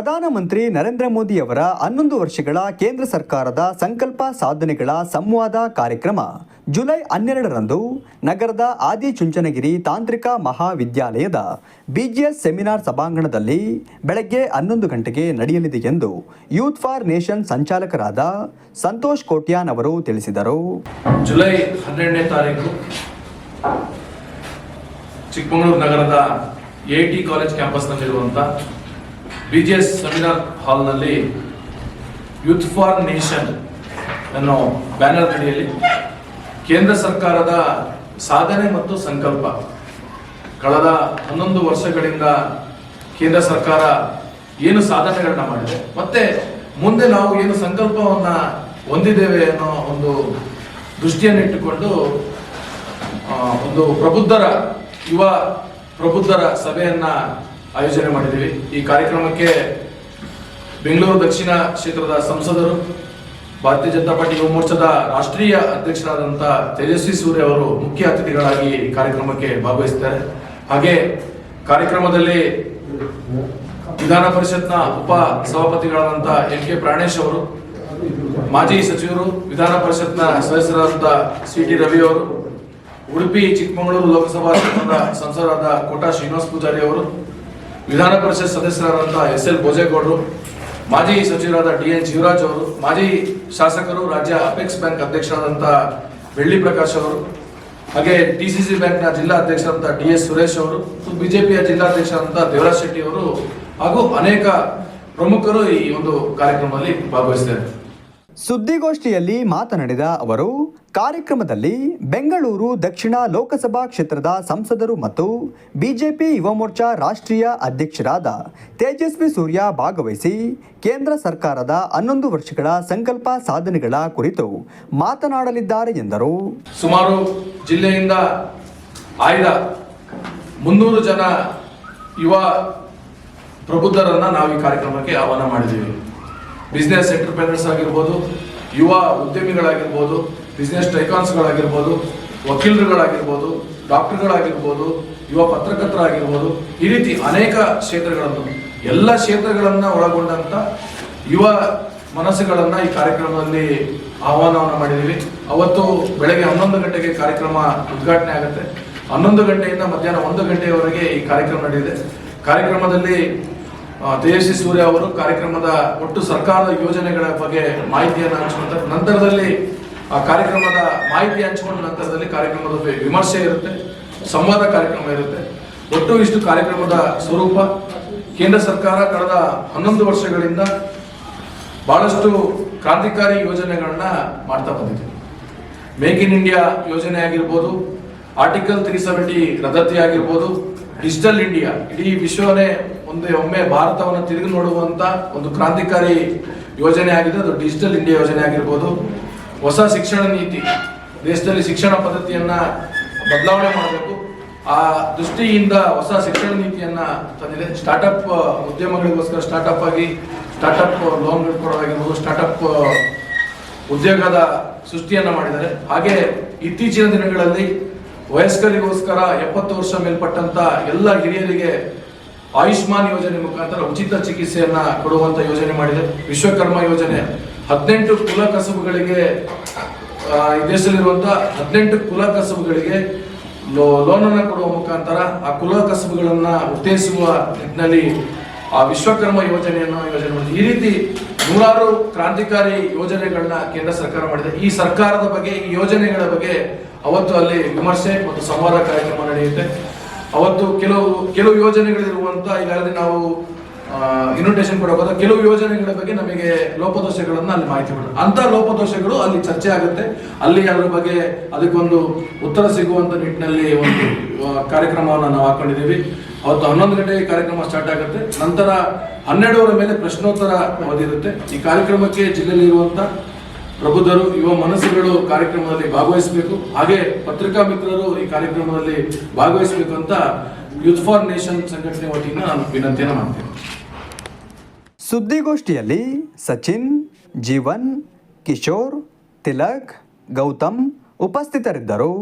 ಪ್ರಧಾನಮಂತ್ರಿ ನರೇಂದ್ರ ಮೋದಿ ಅವರ ಹನ್ನೊಂದು ವರ್ಷಗಳ ಕೇಂದ್ರ ಸರ್ಕಾರದ ಸಂಕಲ್ಪ ಸಾಧನೆಗಳ ಸಂವಾದ ಕಾರ್ಯಕ್ರಮ ಜುಲೈ ಹನ್ನೆರಡರಂದು ನಗರದ ಆದಿಚುಂಚನಗಿರಿ ತಾಂತ್ರಿಕ ಮಹಾವಿದ್ಯಾಲಯದ ಬಿಜಿಎಸ್ ಸೆಮಿನಾರ್ ಸಭಾಂಗಣದಲ್ಲಿ ಬೆಳಗ್ಗೆ ಹನ್ನೊಂದು ಗಂಟೆಗೆ ನಡೆಯಲಿದೆ ಎಂದು ಯೂತ್ ಫಾರ್ ನೇಷನ್ ಸಂಚಾಲಕರಾದ ಸಂತೋಷ್ ಕೋಟ್ಯಾನ್ ಅವರು ತಿಳಿಸಿದರು. ಜುಲೈ ಹನ್ನೆರಡನೇ ತಾರೀಕು ಚಿಕ್ಕಮಗಳೂರು ನಗರದ ಎ ಟಿ ಕಾಲೇಜ್ ಕ್ಯಾಂಪಸ್ನಲ್ಲಿರುವಂಥ ಬಿ ಜಿ ಎಸ್ ಸೆಮಿನಾರ್ ಹಾಲ್ನಲ್ಲಿ ಯೂತ್ ಫಾರ್ ನೇಷನ್ ಅನ್ನೋ ಬ್ಯಾನರ್ ಅಡಿಯಲ್ಲಿ ಕೇಂದ್ರ ಸರ್ಕಾರದ ಸಾಧನೆ ಮತ್ತು ಸಂಕಲ್ಪ. ಕಳೆದ ಹನ್ನೊಂದು ವರ್ಷಗಳಿಂದ ಕೇಂದ್ರ ಸರ್ಕಾರ ಏನು ಸಾಧನೆಗಳನ್ನ ಮಾಡಿದೆ, ಮತ್ತೆ ಮುಂದೆ ನಾವು ಏನು ಸಂಕಲ್ಪವನ್ನ ಹೊಂದಿದ್ದೇವೆ ಅನ್ನೋ ಒಂದು ದೃಷ್ಟಿಯನ್ನಿಟ್ಟುಕೊಂಡು ಒಂದು ಪ್ರಬುದ್ಧರ, ಯುವ ಪ್ರಬುದ್ಧರ ಸಭೆಯನ್ನ ಆಯೋಜನೆ ಮಾಡಿದ್ದೀವಿ. ಈ ಕಾರ್ಯಕ್ರಮಕ್ಕೆ ಬೆಂಗಳೂರು ದಕ್ಷಿಣ ಕ್ಷೇತ್ರದ ಸಂಸದರು, ಭಾರತೀಯ ಜನತಾ ಪಾರ್ಟಿ ಯುವ ಮೋರ್ಚಾದ ರಾಷ್ಟ್ರೀಯ ಅಧ್ಯಕ್ಷರಾದಂಥ ತೇಜಸ್ವಿ ಸೂರ್ಯ ಅವರು ಮುಖ್ಯ ಅತಿಥಿಗಳಾಗಿ ಈ ಕಾರ್ಯಕ್ರಮಕ್ಕೆ ಭಾಗವಹಿಸಿದ್ದಾರೆ. ಹಾಗೆ ಕಾರ್ಯಕ್ರಮದಲ್ಲಿ ವಿಧಾನ ಪರಿಷತ್ನ ಉಪ ಸಭಾಪತಿಗಳಾದಂಥ ಎಂ ಕೆ ಪ್ರಾಣೇಶ್ ಅವರು, ಮಾಜಿ ಸಚಿವರು, ವಿಧಾನ ಪರಿಷತ್ನ ಸದಸ್ಯರಾದಂಥ ಸಿ ಟಿ ರವಿ ಅವರು, ಉಡುಪಿ ಚಿಕ್ಕಮಗಳೂರು ಲೋಕಸಭಾ ಕ್ಷೇತ್ರದ ಸಂಸದರಾದ ಕೋಟಾ ಶ್ರೀನಿವಾಸ್ ಪೂಜಾರಿ ಅವರು ವಿಧಾನ ಪರಿಷತ್ ಸದಸ್ಯರಾದಂತಹ ಎಸ್ ಎಲ್ ಭೋಜೇಗೌಡರು, ಮಾಜಿ ಸಚಿವರಾದ ಡಿ ಎನ್ ಜೀವರಾಜ್ ಅವರು, ಮಾಜಿ ಶಾಸಕರು ರಾಜ್ಯ ಅಪೆಕ್ಸ್ ಬ್ಯಾಂಕ್ ಅಧ್ಯಕ್ಷರಾದಂತಹ ಬೆಳ್ಳಿ ಪ್ರಕಾಶ್ ಅವರು, ಹಾಗೆ ಡಿಸಿಸಿ ಬ್ಯಾಂಕ್ನ ಜಿಲ್ಲಾ ಅಧ್ಯಕ್ಷರಂತ ಡಿ ಎಸ್ ಸುರೇಶ್ ಅವರು, ಮತ್ತು ಬಿಜೆಪಿಯ ಜಿಲ್ಲಾಧ್ಯಕ್ಷರಾದಂತಹ ದೇವರಾಜ್ ಶೆಟ್ಟಿ ಅವರು, ಹಾಗೂ ಅನೇಕ ಪ್ರಮುಖರು ಈ ಒಂದು ಕಾರ್ಯಕ್ರಮದಲ್ಲಿ ಭಾಗವಹಿಸಿದ್ದಾರೆ ಸುದ್ದಿಗೋಷ್ಠಿಯಲ್ಲಿ ಮಾತನಾಡಿದ ಅವರು ಕಾರ್ಯಕ್ರಮದಲ್ಲಿ ಬೆಂಗಳೂರು ದಕ್ಷಿಣ ಲೋಕಸಭಾ ಕ್ಷೇತ್ರದ ಸಂಸದರು ಮತ್ತು ಬಿಜೆಪಿ ಯುವ ಮೋರ್ಚಾ ರಾಷ್ಟ್ರೀಯ ಅಧ್ಯಕ್ಷರಾದ ತೇಜಸ್ವಿ ಸೂರ್ಯ ಭಾಗವಹಿಸಿ ಕೇಂದ್ರ ಸರ್ಕಾರದ ಹನ್ನೊಂದು ವರ್ಷಗಳ ಸಂಕಲ್ಪ ಸಾಧನೆಗಳ ಕುರಿತು ಮಾತನಾಡಲಿದ್ದಾರೆ ಎಂದರು. ಸುಮಾರು ಜಿಲ್ಲೆಯಿಂದ ಆಯ್ದ ಮುನ್ನೂರು ಜನ ಯುವ ಪ್ರಬುದ್ಧರನ್ನ ನಾವು ಈ ಕಾರ್ಯಕ್ರಮಕ್ಕೆ ಆಹ್ವಾನ ಮಾಡಿದ್ದೀವಿ. ಬಿಸ್ನೆಸ್ ಎಂಟರ್ಪ್ರೈನರ್ಸ್ ಆಗಿರ್ಬೋದು, ಯುವ ಉದ್ಯಮಿಗಳಾಗಿರ್ಬೋದು ಬಿಸ್ನೆಸ್ ಟೈಕಾನ್ಸ್ಗಳಾಗಿರ್ಬೋದು ವಕೀಲರುಗಳಾಗಿರ್ಬೋದು, ಡಾಕ್ಟರ್ಗಳಾಗಿರ್ಬೋದು, ಯುವ ಪತ್ರಕರ್ತರಾಗಿರ್ಬೋದು, ಈ ರೀತಿ ಅನೇಕ ಕ್ಷೇತ್ರಗಳನ್ನು, ಎಲ್ಲ ಕ್ಷೇತ್ರಗಳನ್ನು ಒಳಗೊಂಡಂಥ ಯುವ ಮನಸ್ಸುಗಳನ್ನು ಈ ಕಾರ್ಯಕ್ರಮದಲ್ಲಿ ಆಹ್ವಾನವನ್ನು ಮಾಡಿದ್ದೀವಿ ಅವತ್ತು ಬೆಳಗ್ಗೆ ಹನ್ನೊಂದು ಗಂಟೆಗೆ ಕಾರ್ಯಕ್ರಮ ಉದ್ಘಾಟನೆ ಆಗುತ್ತೆ. ಹನ್ನೊಂದು ಗಂಟೆಯಿಂದ ಮಧ್ಯಾಹ್ನ ಒಂದು ಗಂಟೆಯವರೆಗೆ ಈ ಕಾರ್ಯಕ್ರಮ ನಡೆದಿದೆ ಕಾರ್ಯಕ್ರಮದಲ್ಲಿ ತೇಜಸ್ವಿ ಸೂರ್ಯ ಅವರು ಕಾರ್ಯಕ್ರಮದ ಒಟ್ಟು ಸರ್ಕಾರದ ಯೋಜನೆಗಳ ಬಗ್ಗೆ ಮಾಹಿತಿಯನ್ನು ಹಂಚ್ಕೊಳ್ತಾರೆ ನಂತರದಲ್ಲಿ ಆ ಕಾರ್ಯಕ್ರಮದ ಮಾಹಿತಿ ಹಂಚಿಕೊಂಡ ನಂತರದಲ್ಲಿ ಕಾರ್ಯಕ್ರಮದ ವಿಮರ್ಶೆ ಇರುತ್ತೆ, ಸಂವಾದ ಕಾರ್ಯಕ್ರಮ ಇರುತ್ತೆ. ಒಟ್ಟು ಇಷ್ಟು ಕಾರ್ಯಕ್ರಮದ ಸ್ವರೂಪ ಕೇಂದ್ರ ಸರ್ಕಾರ ಕಳೆದ ಹನ್ನೊಂದು ವರ್ಷಗಳಿಂದ ಬಹಳಷ್ಟು ಕ್ರಾಂತಿಕಾರಿ ಯೋಜನೆಗಳನ್ನ ಮಾಡ್ತಾ ಬಂದಿದೆ. ಮೇಕ್ ಇನ್ ಇಂಡಿಯಾ ಯೋಜನೆ ಆಗಿರ್ಬೋದು, ಆರ್ಟಿಕಲ್ ತ್ರೀ ಸೆವೆಂಟಿ ರದ್ದತಿ ಆಗಿರ್ಬೋದು, ಡಿಜಿಟಲ್ ಇಂಡಿಯಾ, ಇಡೀ ವಿಶ್ವನೇ ಒಂದೇ ಒಮ್ಮೆ ಭಾರತವನ್ನು ತಿರುಗಿ ನೋಡುವಂತ ಒಂದು ಕ್ರಾಂತಿಕಾರಿ ಯೋಜನೆ ಆಗಿದೆ. ಅದು ಡಿಜಿಟಲ್ ಇಂಡಿಯಾ ಯೋಜನೆ ಆಗಿರ್ಬೋದು. ಹೊಸ ಶಿಕ್ಷಣ ನೀತಿ, ದೇಶದಲ್ಲಿ ಶಿಕ್ಷಣ ಪದ್ಧತಿಯನ್ನ ಬದಲಾವಣೆ ಮಾಡಬೇಕು. ಆ ದೃಷ್ಟಿಯಿಂದ ಹೊಸ ಶಿಕ್ಷಣ ನೀತಿಯನ್ನ ತಂದಿದೆ. ಸ್ಟಾರ್ಟ್ಅಪ್ ಉದ್ಯಮಗಳಿಗೋಸ್ಕರ ಸ್ಟಾರ್ಟ್ಅಪ್ ಆಗಿ, ಸ್ಟಾರ್ಟ್ಅಪ್ ಲೋನ್ ಕೊಡೋದಾಗಿರ್ಬೋದು ಸ್ಟಾರ್ಟ್ಅಪ್ ಉದ್ಯೋಗದ ಸೃಷ್ಟಿಯನ್ನ ಮಾಡಿದ್ದಾರೆ. ಹಾಗೆ ಇತ್ತೀಚಿನ ದಿನಗಳಲ್ಲಿ ವಯಸ್ಕರಿಗೋಸ್ಕರ ಎಪ್ಪತ್ತು ವರ್ಷ ಮೇಲ್ಪಟ್ಟಂತ ಎಲ್ಲ ಹಿರಿಯರಿಗೆ ಆಯುಷ್ಮಾನ್ ಯೋಜನೆ ಮುಖಾಂತರ ಉಚಿತ ಚಿಕಿತ್ಸೆಯನ್ನ ಕೊಡುವಂತ ಯೋಜನೆ ಮಾಡಿದೆ. ವಿಶ್ವಕರ್ಮ ಯೋಜನೆ ಹದಿನೆಂಟು ಕುಲ ಕಸಬುಗಳಿಗೆ ಈ ದೇಶದಲ್ಲಿರುವಂತ ಹದಿನೆಂಟು ಕುಲ ಕಸಬುಗಳಿಗೆ ಲೋನ್ ಅನ್ನ ಕೊಡುವ ಮುಖಾಂತರ ಆ ಕುಲ ಕಸಬುಗಳನ್ನ ಉತ್ತೇಜಿಸುವ ನಿಟ್ಟಿನಲ್ಲಿ ಆ ವಿಶ್ವಕರ್ಮ ಯೋಜನೆಯನ್ನು ಯೋಜನೆ ಮಾಡಿದೆ ಈ ರೀತಿ ನೂರಾರು ಕ್ರಾಂತಿಕಾರಿ ಯೋಜನೆಗಳನ್ನ ಕೇಂದ್ರ ಸರ್ಕಾರ ಮಾಡಿದೆ. ಈ ಸರ್ಕಾರದ ಬಗ್ಗೆ, ಈ ಯೋಜನೆಗಳ ಬಗ್ಗೆ ಅವತ್ತು ಅಲ್ಲಿ ವಿಮರ್ಶೆ ಮತ್ತು ಸಂವಾದ ಕಾರ್ಯಕ್ರಮ ನಡೆಯುತ್ತೆ. ಅವತ್ತು ಕೆಲವು ಕೆಲವು ಯೋಜನೆಗಳಿರುವಂತ ಈಗಾಗಲೇ ನಾವು ಇನ್ವಿಟೇಷನ್ ಕೊಡಬಹುದು ಕೆಲವು ಯೋಜನೆಗಳ ಬಗ್ಗೆ ನಮಗೆ ಲೋಪದೋಷಗಳನ್ನ ಅಲ್ಲಿ ಮಾಹಿತಿ ಕೊಡೋದು ಅಂತ ಲೋಪದೋಷಗಳು ಅಲ್ಲಿ ಚರ್ಚೆ ಆಗುತ್ತೆ. ಅಲ್ಲಿ ಅದರ ಬಗ್ಗೆ ಅದಕ್ಕೊಂದು ಉತ್ತರ ಸಿಗುವಂತ ನಿಟ್ಟಿನಲ್ಲಿ ಒಂದು ಕಾರ್ಯಕ್ರಮವನ್ನು ನಾವು ಹಾಕೊಂಡಿದ್ದೀವಿ. ಅವತ್ತು ಹನ್ನೊಂದು ಗಂಟೆಗೆ ಕಾರ್ಯಕ್ರಮ ಸ್ಟಾರ್ಟ್ ಆಗುತ್ತೆ. ನಂತರ ಹನ್ನೆರಡುವರೆ ಮೇಲೆ ಪ್ರಶ್ನೋತ್ತರ ಓದಿರುತ್ತೆ ಈ ಕಾರ್ಯಕ್ರಮಕ್ಕೆ ಜಿಲ್ಲೆಯಲ್ಲಿ ಇರುವಂತ ಪ್ರಬುದ್ಧರು, ಯುವ ಮನಸ್ಸುಗಳು ಕಾರ್ಯಕ್ರಮದಲ್ಲಿ ಭಾಗವಹಿಸಬೇಕು. ಹಾಗೆ ಪತ್ರಿಕಾ ಮಿತ್ರರು ಈ ಕಾರ್ಯಕ್ರಮದಲ್ಲಿ ಭಾಗವಹಿಸಬೇಕು ಅಂತ ಯೂತ್ ಫಾರ್ ನೇಷನ್ ಸಂಘಟನೆ ವತಿಯಿಂದ ನಾನು ವಿನಂತಿಯನ್ನು ಮಾಡ್ತೇನೆ. ಸುದ್ದಿಗೋಷ್ಠಿಯಲ್ಲಿ ಸಚಿನ್ ಜೀವನ್ ಕಿಶೋರ್ ತಿಲಕ್ ಗೌತಮ್ ಉಪಸ್ಥಿತರಿದ್ದರು.